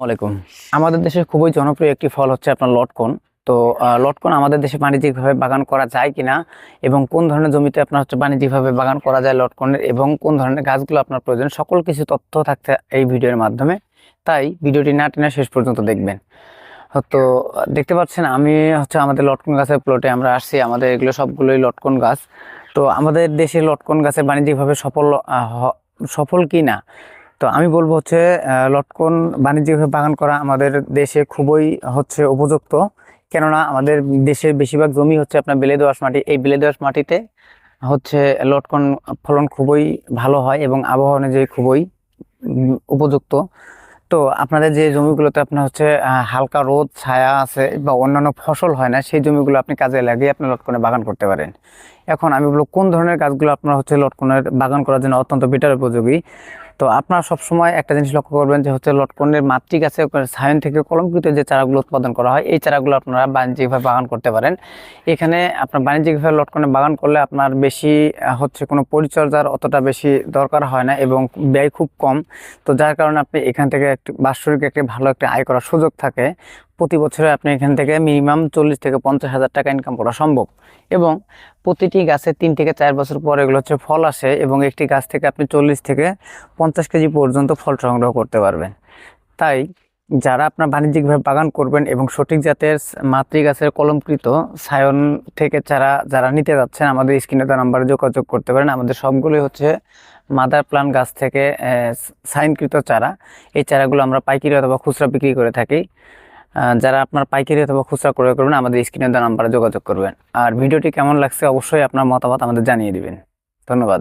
আলাইকুম আমাদের দেশে খুবই জনপ্রিয় একটি ফল হচ্ছে আপনার লটকন। তো লটকন আমাদের দেশে বাণিজ্যিকভাবে বাগান করা যায় কিনা এবং কোন ধরনের জমিতে আপনার হচ্ছে বাণিজ্যিকভাবে বাগান করা যায় লটকনের এবং কোন ধরনের গাছগুলো আপনার প্রয়োজন, সকল কিছু তথ্য থাকছে এই ভিডিওর মাধ্যমে। তাই ভিডিওটি না টেনে শেষ পর্যন্ত দেখবেন। তো, দেখতে পাচ্ছেন আমি হচ্ছে আমাদের লটকন গাছের প্লটে আমরা আসছি। আমাদের এগুলো সবগুলোই লটকন গাছ। তো, আমাদের দেশে লটকন গাছের বাণিজ্যিকভাবে সফল সফল কি না তো আমি বলব হচ্ছে লটকন বাণিজ্যিকভাবে বাগান করা আমাদের দেশে খুবই হচ্ছে উপযুক্ত। কেননা আমাদের দেশের বেশিরভাগ জমি হচ্ছে আপনার বেলে দোআঁশ মাটি। এই বেলে দোআঁশ মাটিতে হচ্ছে লটকন ফলন খুবই ভালো হয় এবং আবহাওয়া অনুযায়ী খুবই উপযুক্ত। তো আপনাদের যে জমিগুলোতে আপনার হচ্ছে হালকা রোদ, ছায়া আছে বা অন্যান্য ফসল হয় না, সেই জমিগুলো আপনি কাজে লাগিয়ে আপনি লটকনে বাগান করতে পারেন। এখন আমি বলব কোন ধরনের গাছগুলো আপনার হচ্ছে লটকনের বাগান করার জন্য অত্যন্ত বেটার উপযোগী। তো আপনারা সবসময় একটা জিনিস লক্ষ্য করবেন যে হচ্ছে লটকনের মাতৃ গাছে সায়ন থেকে কলমকৃত যে চারাগুলো উৎপাদন করা হয়, এই চারাগুলো আপনারা বাণিজ্যিকভাবে বাগান করতে পারেন। এখানে আপনার বাণিজ্যিকভাবে লটকনের বাগান করলে আপনার বেশি হচ্ছে কোনো পরিচর্যার অতটা বেশি দরকার হয় না এবং ব্যয় খুব কম। তো যার কারণে আপনি এখান থেকে একটি বাৎসরিক একটি ভালো একটি আয় করার সুযোগ থাকে। প্রতি বছরে আপনি এখান থেকে মিনিমাম চল্লিশ থেকে পঞ্চাশ হাজার টাকা ইনকাম করা সম্ভব। এবং প্রতিটি গাছে তিন থেকে চার বছর পর এগুলো হচ্ছে ফল আসে এবং একটি গাছ থেকে আপনি চল্লিশ থেকে পঞ্চাশ কেজি পর্যন্ত ফল সংগ্রহ করতে পারবেন। তাই যারা আপনার বাণিজ্যিকভাবে বাগান করবেন এবং সঠিক জাতের মাতৃ গাছের কলমকৃত সায়ন থেকে চারা যারা নিতে যাচ্ছেন, আমাদের স্ক্রিনে তার নাম্বারে যোগাযোগ করতে পারেন। আমাদের সবগুলোই হচ্ছে মাদার প্লান গাছ থেকে সাইনকৃত চারা। এই চারাগুলো আমরা পাইকারি অথবা খুচরা বিক্রি করে থাকি। যারা আপনার পাইকারি অথবা খুচরা ক্রয় করবেন, আমাদের স্ক্রিনে দেওয়া নাম্বারে যোগাযোগ করবেন। আর ভিডিওটি কেমন লাগছে অবশ্যই আপনার মতামত আমাদের জানিয়ে দিবেন। ধন্যবাদ।